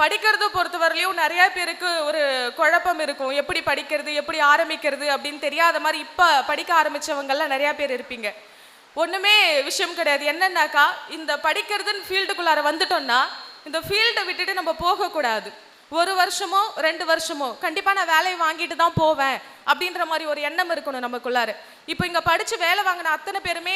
படிக்கிறத பொறுத்தவரையிலையும் நிறைய பேருக்கு ஒரு குழப்பம் இருக்கும். எப்படி படிக்கிறது எப்படி ஆரம்பிக்கிறது அப்படின்னு தெரியாத மாதிரி இப்போ படிக்க ஆரம்பித்தவங்கள்லாம் நிறையா பேர் இருப்பீங்க. ஒன்றுமே விஷயம் கிடையாது. என்னன்னாக்கா இந்த படிக்கிறதுன்னு ஃபீல்டுக்குள்ளார வந்துட்டோம்னா இந்த ஃபீல்டை விட்டுட்டு நம்ம போகக்கூடாது. ஒரு வருஷமோ ரெண்டு வருஷமோ கண்டிப்பாக நான் வேலையை வாங்கிட்டு தான் போவேன் அப்படின்ற மாதிரி ஒரு எண்ணம் இருக்கணும் நமக்குள்ளார. இப்போ இங்கே படித்து வேலை வாங்கின அத்தனை பேருமே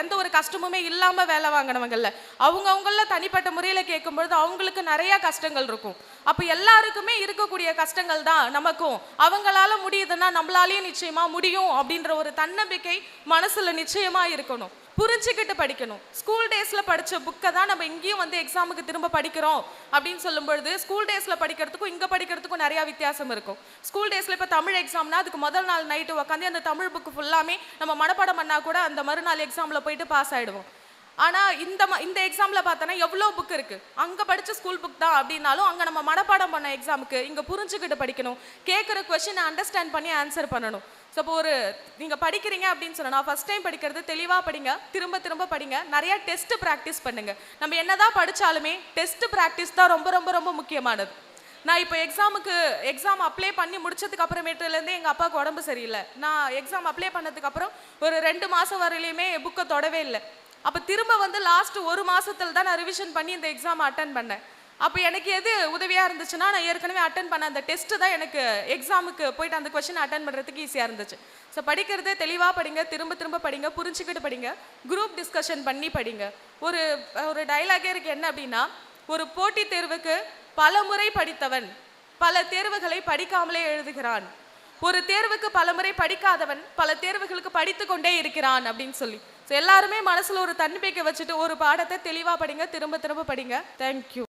எந்த ஒரு கஷ்டமுமே இல்லாமல் வேலை வாங்கினவங்கல்ல. அவங்கவுங்கள தனிப்பட்ட முறையில் கேட்கும்பொழுது அவங்களுக்கு நிறையா கஷ்டங்கள் இருக்கும். அப்போ எல்லாருக்குமே இருக்கக்கூடிய கஷ்டங்கள் தான் நமக்கும். அவங்களால முடியுதுன்னா நம்மளாலையும் நிச்சயமாக முடியும் அப்படின்ற ஒரு தன்னம்பிக்கை மனசில் நிச்சயமாக இருக்கணும். புரிஞ்சுக்கிட்டு படிக்கணும். ஸ்கூல் டேஸில் படித்த புக்கை தான் நம்ம இங்கேயும் வந்து எக்ஸாமுக்கு திரும்ப படிக்கிறோம் அப்படின்னு சொல்லும்பொழுது ஸ்கூல் டேஸில் படிக்கிறதுக்கும் இங்கே படிக்கிறதுக்கும் நிறையா வித்தியாசம் இருக்கும். ஸ்கூல் டேஸில் இப்போ தமிழ் எக்ஸாம்னா அதுக்கு முதல் நாள் நைட்டு உட்காந்து அந்த தமிழ் புக் ஃபுல்லாமே நம்ம மனப்பாடம் பண்ணால் கூட அந்த மறுநாள் எக்ஸாமில் போயிட்டு பாஸ் ஆகிடுவோம் ஆனால் இந்த ம- இந்த எக்ஸாமில் பார்த்தோன்னா எவ்வளோ புக் இருக்குது அங்கே படித்த ஸ்கூல் புக் தான் அப்படின்னாலும் அங்கே நம்ம மனப்பாடம் பண்ண எக்ஸாமுக்கு இங்கே புரிஞ்சுக்கிட்டு படிக்கணும். கேட்குற கொஷினை அண்டர்ஸ்டாண்ட் பண்ணி ஆன்சர் பண்ணணும். ஸோ இப்போ ஒரு நீங்கள் படிக்கிறீங்க அப்படின்னு சொன்னால் நான் ஃபர்ஸ்ட் டைம் படிக்கிறது தெளிவாக படிங்க திரும்ப திரும்ப படிங்க நிறைய டெஸ்ட் ப்ராக்டிஸ் பண்ணுங்கள் நம்ம என்னதான் படித்தாலுமே டெஸ்ட் ப்ராக்டிஸ் தான் ரொம்ப ரொம்ப ரொம்ப முக்கியமானது. நான் இப்போ எக்ஸாமுக்கு எக்ஸாம் அப்ளை பண்ணி முடிச்சதுக்கு அப்புறமேட்டுலேருந்தே எங்கள் அப்பாவுக்கு உடம்பு சரியில்லை. நான் எக்ஸாம் அப்ளை பண்ணதுக்கப்புறம் ஒரு ரெண்டு மாதம் வரையிலையுமே புக்கை தொடவே இல்லை. அப்போ திரும்ப வந்து லாஸ்ட் ஒரு மாசத்துல தான் நான் ரிவிஷன் பண்ணி இந்த எக்ஸாம் அட்டன் பண்ணேன். அப்போ எனக்கு எது உதவியாக இருந்துச்சுன்னா நான் ஏற்கனவே அட்டன் பண்ண அந்த டெஸ்ட்டு தான் எனக்கு எக்ஸாமுக்கு போயிட்டு அந்த கொஸ்டின் அட்டன் பண்ணுறதுக்கு ஈஸியாக இருந்துச்சு. ஸோ படிக்கிறதே தெளிவாக படிங்க திரும்ப திரும்ப படிங்க புரிஞ்சுக்கிட்டு படிங்க குரூப் டிஸ்கஷன் பண்ணி படிங்க. ஒரு ஒரு டைலாகே இருக்கு என்ன அப்படின்னா ஒரு போட்டித் தேர்வுக்கு பல முறை படித்தவன் பல தேர்வுகளை படிக்காமலே எழுதுகிறான். ஒரு தேர்வுக்கு பல முறை படிக்காதவன் பல தேர்வுகளுக்கு படித்து கொண்டே இருக்கிறான் அப்படின்னு சொல்லி. ஸோ எல்லாருமே மனசில் ஒரு தன்னம்பிக்கை வச்சுட்டு ஒரு பாடத்தை தெளிவாக படிங்க திரும்ப திரும்ப படிங்க. தேங்க்யூ